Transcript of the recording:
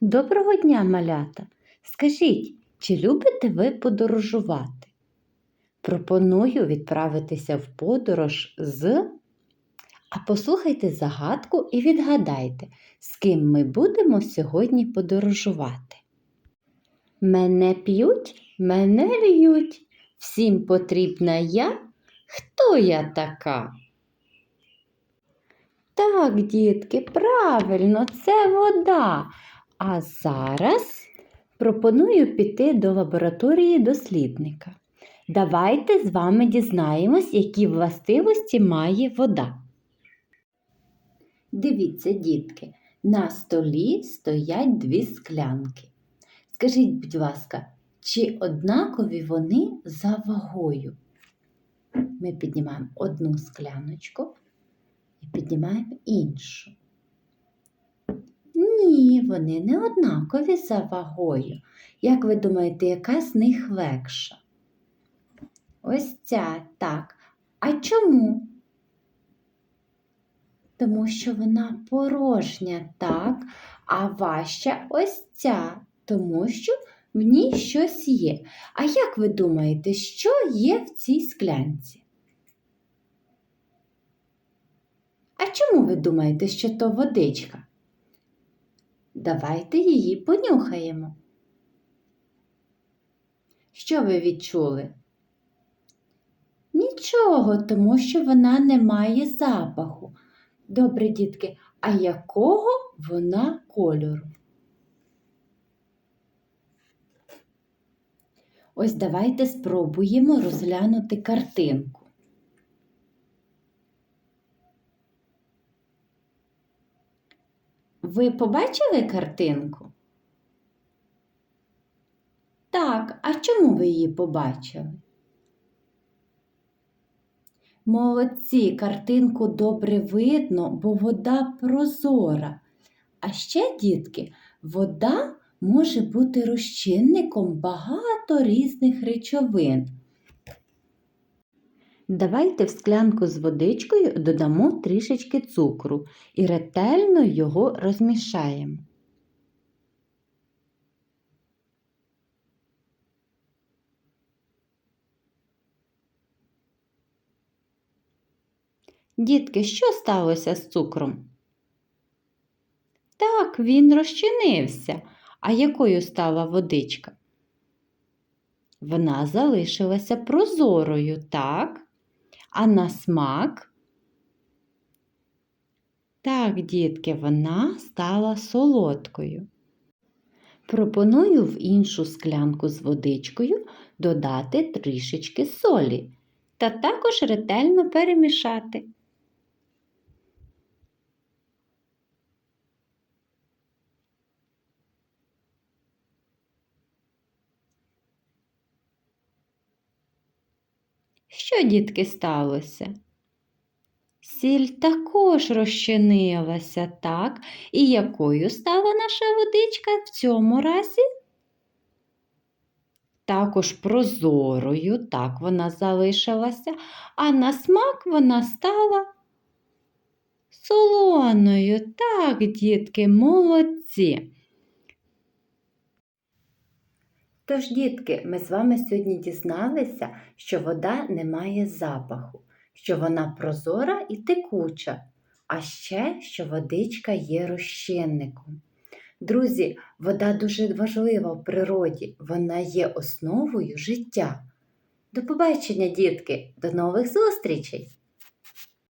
Доброго дня, малята! Скажіть, чи любите ви подорожувати? Пропоную відправитися в подорож з. А послухайте загадку і відгадайте, з ким ми будемо сьогодні подорожувати. Мене п'ють, мене льють, всім потрібна я. Хто я така? Так, дітки, правильно, це вода. А зараз пропоную піти до лабораторії дослідника. Давайте з вами дізнаємось, які властивості має вода. Дивіться, дітки, на столі стоять дві склянки. Скажіть, будь ласка, чи однакові вони за вагою? Ми піднімаємо одну скляночку і піднімаємо іншу. Ні, вони не однакові за вагою. Як ви думаєте, яка з них легша? Ось ця так. А чому? Тому що вона порожня, так, а важча ось ця, тому що в ній щось є. А як ви думаєте, що є в цій склянці? А чому ви думаєте, що то водичка? Давайте її понюхаємо. Що ви відчули? Нічого, тому що вона не має запаху. Добре, дітки, а якого вона кольору? Ось давайте спробуємо розглянути картинку. Ви побачили картинку? Так, а чому ви її побачили? Молодці, картинку добре видно, бо вода прозора. А ще, дітки, вода може бути розчинником багато різних речовин. Давайте в склянку з водичкою додамо трішечки цукру і ретельно його розмішаємо. Дітки, що сталося з цукром? Так, він розчинився. А якою стала водичка? Вона залишилася прозорою, так? А на смак? Так, дітки, вона стала солодкою. Пропоную в іншу склянку з водичкою додати трішечки солі та також ретельно перемішати. Що, дітки, сталося? Сіль також розчинилася, так? І якою стала наша водичка в цьому разі? Також прозорою, так вона залишилася, а на смак вона стала солоною. Так, дітки, молодці. Тож, дітки, ми з вами сьогодні дізналися, що вода не має запаху, що вона прозора і текуча, а ще, що водичка є розчинником. Друзі, вода дуже важлива в природі, вона є основою життя. До побачення, дітки, до нових зустрічей!